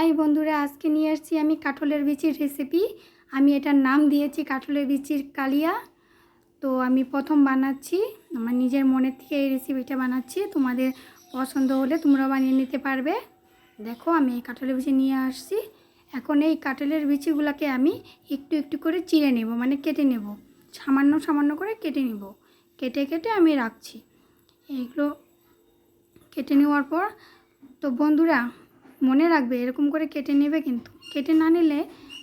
High বন্ধুরা, আজকে নিয়ে আসছি আমি কাঠলের বিচির রেসিপি আমি এটার নাম দিয়েছি কাঠলের বিচির কালিয়া। তো আমি প্রথম বানাচ্ছি, আমার নিজের মনের থেকে এই রেসিপিটা বানাচ্ছি। তোমাদের পছন্দ হলে তোমরা বানিয়ে নিতে পারবে। দেখো, আমি এই কাঠলের বিচি নিয়ে আসছি। এখন এই কাঠলের বিচিগুলোকে আমি একটু একটু করে চিড়ে নেব মানে কেটে নেব। সামান্য সামান্য করে কেটে নেব। কেটে কেটে আমি রাখছি। এইগুলো কেটে নেওয়ার পর, তো বন্ধুরা মনে রাখবে, এরকম করে কেটে নেবে কিন্তু। কেটে না নিলে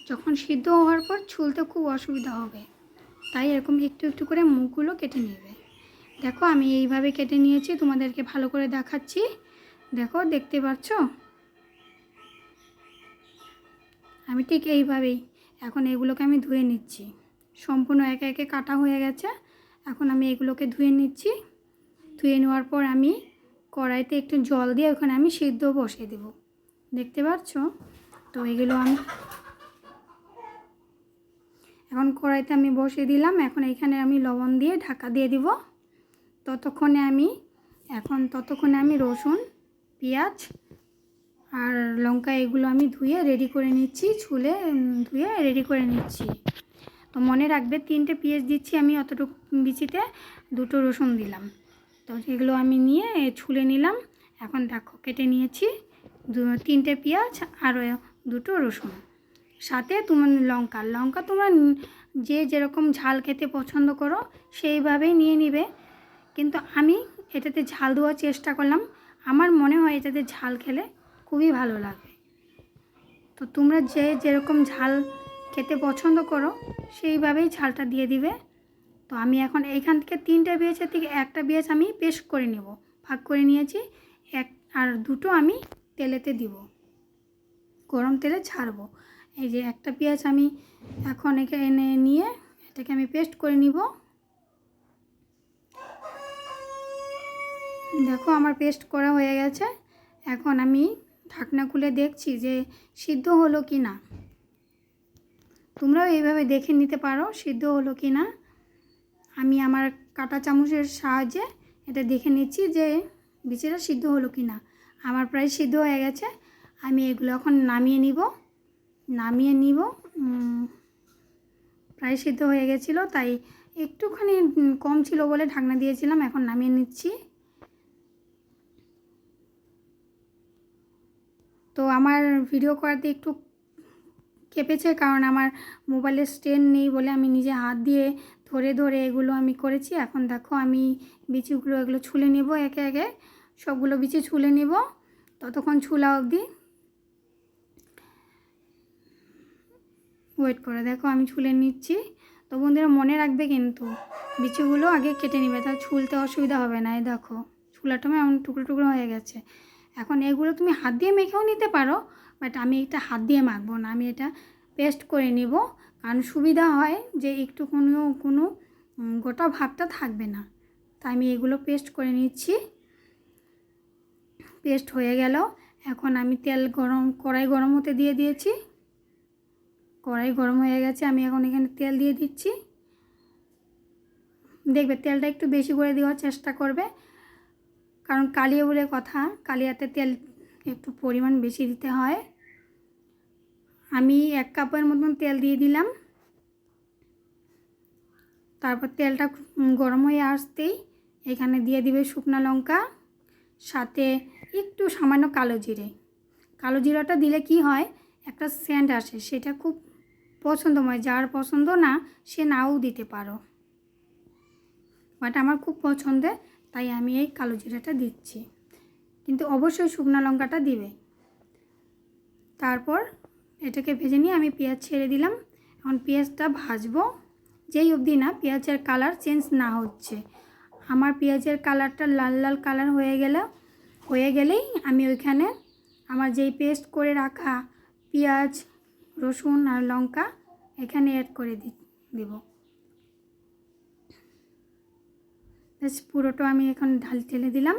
যখন সিদ্ধ হওয়ার পর ছুলতে খুব অসুবিধা হবে। তাই এরকম একটু একটু করে মুখগুলো কেটে নেবে। দেখো, আমি এইভাবে কেটে নিয়েছি, তোমাদেরকে ভালো করে দেখাচ্ছি। দেখো, দেখতে পাচ্ছ? আমি ঠিক এইভাবেই এখন এগুলোকে আমি ধুয়ে নিচ্ছি। সম্পূর্ণ একে একে কাটা হয়ে গেছে। এখন আমি এগুলোকে ধুয়ে নিচ্ছি। ধুয়ে নেওয়ার পর আমি কড়াইতে একটু জল দিয়ে ওখানে আমি সিদ্ধ বসিয়ে দেব। দেখতে পাচ্ছ তো এগুলো আমি এখন কড়াইতে আমি বসিয়ে দিলাম। এখন এখানে আমি লবণ দিয়ে ঢাকা দিয়ে দিব। ততক্ষণে আমি এখন ততক্ষণে আমি রসুন, পেঁয়াজ আর লঙ্কা এগুলো আমি ধুয়ে রেডি করে নিচ্ছি। ছুলে ধুয়ে রেডি করে নিচ্ছি। তো মনে রাখবে তিনটে পেঁয়াজ দিচ্ছি আমি অতটুকু বিচিতে, দুটো রসুন দিলাম। তো এগুলো আমি নিয়ে ছুলে নিলাম। এখন দেখো কেটে নিয়েছি। তিনটে পেঁয়াজ আর দুটো রসুন। সাথে তোমার লঙ্কা। লঙ্কা তোমার যে যেরকম ঝাল খেতে পছন্দ করো, সেইভাবেই নিয়ে নিবে। কিন্তু আমি এটাতে ঝাল দেওয়ার চেষ্টা করলাম। আমার মনে হয় এটাতে ঝাল খেলে খুবই ভালো লাগে। তো তোমরা যে যেরকম ঝাল খেতে পছন্দ করো, সেইভাবেই ঝালটা দিয়ে দিবে। তো আমি এখন এইখান থেকে তিনটে পেঁয়াজের থেকে একটা পেঁয়াজ আমি পেস্ট করে নেব। ভাগ করে নিয়েছি। এক আর দুটো আমি তেলেতে দিব। গরম তেলে ছাড়বো। এই যে একটা পেঁয়াজ আমি এখন একে এনে নিয়ে এটাকে আমি পেস্ট করে নিব। দেখো আমার পেস্ট করা হয়ে গেছে। এখন আমি ঢাকনা খুলে দেখছি যে সিদ্ধ হলো কি না। তোমরাও এইভাবে দেখে নিতে পারো সিদ্ধ হলো কি না। আমি আমার কাঁটা চামচের সাহায্যে এটা দেখে নিচ্ছি যে বিচিটা সিদ্ধ হলো কি না। আমার প্রায় সিদ্ধ হয়ে গেছে। আমি এগুলো এখন নামিয়ে নিব। নামিয়ে নিব। প্রায় সিদ্ধ হয়ে গেছিল, তাই একটুখানি কম ছিল বলে ঢাকনা দিয়েছিলাম, এখন নামিয়ে নিচ্ছি। তো আমার ভিডিও করাতে একটু কেঁপেছে, কারণ আমার মোবাইলের স্ট্যান্ড নেই বলে আমি নিজে হাত দিয়ে ধরে ধরে এগুলো আমি করেছি। এখন দেখো আমি বিচিগুলো এগুলো ছুলে নেব একে একে। সবগুলো বিচি ছুলে নেব। ততক্ষণ ছুলা অবধি। ওয়েট করে দেখো, আমি ছুলে নিচ্ছি। তো বন্ধুরা, মনে রাখবে কিন্তু, বিচিগুলো আগে কেটে নেবে, তাহলে ছুলতে অসুবিধা হবে না। এই দেখো ছুলাটা এমন টুকরো টুকরো হয়ে গেছে। এখন এগুলো তুমি হাত দিয়ে মেখেও নিতে পারো বাট আমি এটা হাত দিয়ে মাখবো না। আমি এটা পেস্ট করে নিব, কারণ সুবিধা হয় যে একটু কোনো কোনো গোটা ভাবটা থাকবে না। তাই আমি এগুলো পেস্ট করে নিচ্ছি। পেস্ট হয়ে গেল। এখন আমি তেল গরম, কড়াই গরম হতে দিয়ে দিয়েছি। কড়াই গরম হয়ে গেছে, আমি এখন এখানে তেল দিয়ে দিচ্ছি। দেখবে তেলটা একটু বেশি করে দেওয়ার চেষ্টা করবে। কারণ কালিয়া বলে কথা, কালিয়াতে তেল একটু পরিমাণ বেশি দিতে হয়। আমি এক কাপের মতন তেল দিয়ে দিলাম। তারপর তেলটা গরম হয়ে আসতেই এখানে দিয়ে দিবে শুকনো লঙ্কা। সাথে একটু সামান্য কালো জিরে। কালো জিরাটা দিলে কি হয়? একটা সেন্ট আসে, সেটা খুব পছন্দময়। যার পছন্দ না, সে নাও দিতে পারো। বাট আমার খুব পছন্দের, তাই আমি এই কালো জিরাটা দিচ্ছি। কিন্তু অবশ্যই শুকনো লঙ্কাটা দিবে। তারপর এটাকে ভেজে নিয়ে আমি পেঁয়াজ ছেড়ে দিলাম। এখন পেঁয়াজটা ভাজবো। যেই অবধি না, পেঁয়াজের কালার চেঞ্জ না হচ্ছে। আমার পেঁয়াজের কালারটা লাল লাল কালার হয়ে গেলে, হয়ে গেলেই আমি ওইখানে আমার যেই পেস্ট করে রাখা পেঁয়াজ, রসুন আর লঙ্কা এখানে অ্যাড করে দি, দেব। ব্যাস, পুরোটা আমি এখন ঢাল ঢেলে দিলাম।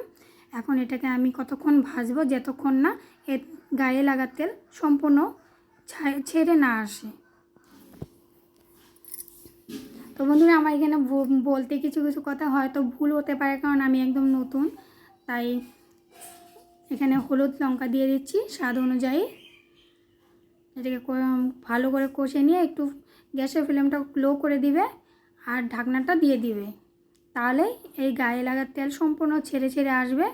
এখন এটাকে আমি কতক্ষণ ভাজবো, যতক্ষণ না এর গায়ে লাগা তেল সম্পূর্ণ ছেড়ে না আসে। তো বন্ধুরা, আমার এখানে বলতে কিছু কিছু কথা হয়তো ভুল হতে পারে, কারণ আমি একদম নতুন। তাই এখানে হলুদ লঙ্কা দিয়ে দিচ্ছি, স্বাদ অনুযায়ী। এটাকে ভালো করে কষে নিয়ে একটু গ্যাসের ফ্লেমটা লো করে দিবে, আর ঢাকনাটা দিয়ে দিবে। তাহলে এই গায়ে লাগার তেল সম্পূর্ণ ছেড়ে ছেড়ে আসবে।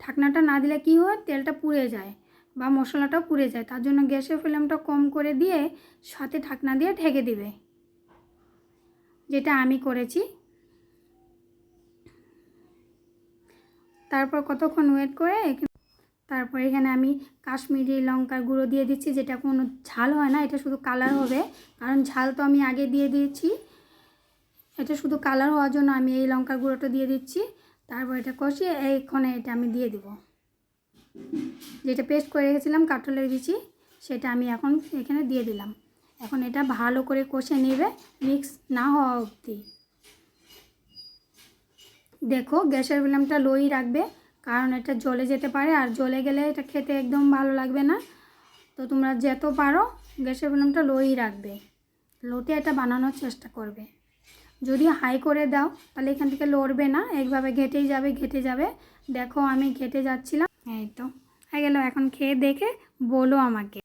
ঢাকনাটা না দিলে কি হয়? তেলটা পুড়ে যায় বা মশলাটাও পুড়ে যায়। তার জন্য গ্যাসের ফ্লেমটা কম করে দিয়ে সাথে ঢাকনা দিয়ে ঢেকে দিবে। যেটা আমি করেছি। তারপর কতক্ষণ ওয়েট করে তারপর এখানে আমি কাশ্মীরি লঙ্কার গুঁড়ো দিয়ে দিচ্ছি, যেটা কোনো ঝাল হয় না, এটা শুধু কালার হবে। কারণ ঝাল তো আমি আগে দিয়ে দিয়েছি। এটা শুধু কালার হওয়ার জন্য আমি এই লঙ্কার গুঁড়োটা দিয়ে দিচ্ছি। তারপর এটা কষিয়ে এইখানে এটা আমি দিয়ে দিব। যেটা পেস্ট করে রেখেছিলাম কাঁঠালের বিচি সেটা আমি এখন এখানে দিয়ে দিলাম। এখন এটা ভালো করে কষে নেবে মিক্স না হওয়া অবধি। দেখো, গ্যাসের ফ্লেমটা লোই রাখবে, কারণ এটা জ্বলে যেতে পারে, আর জ্বলে গেলে এটা খেতে একদম ভালো লাগবে না। তো তোমরা যত পারো, গ্যাসের ফ্লেমটা লোই রাখবে। লোতে এটা বানানোর চেষ্টা করবে। যদি হাই করে দাও, তাহলে এখান থেকে লড়বে না, একভাবে ঘেটেই যাবে, ঘেটে যাবে। দেখো, আমি ঘেটে যাচ্ছিলাম। এই তো, হয়ে গেল। এখন খেয়ে দেখে বলো আমাকে।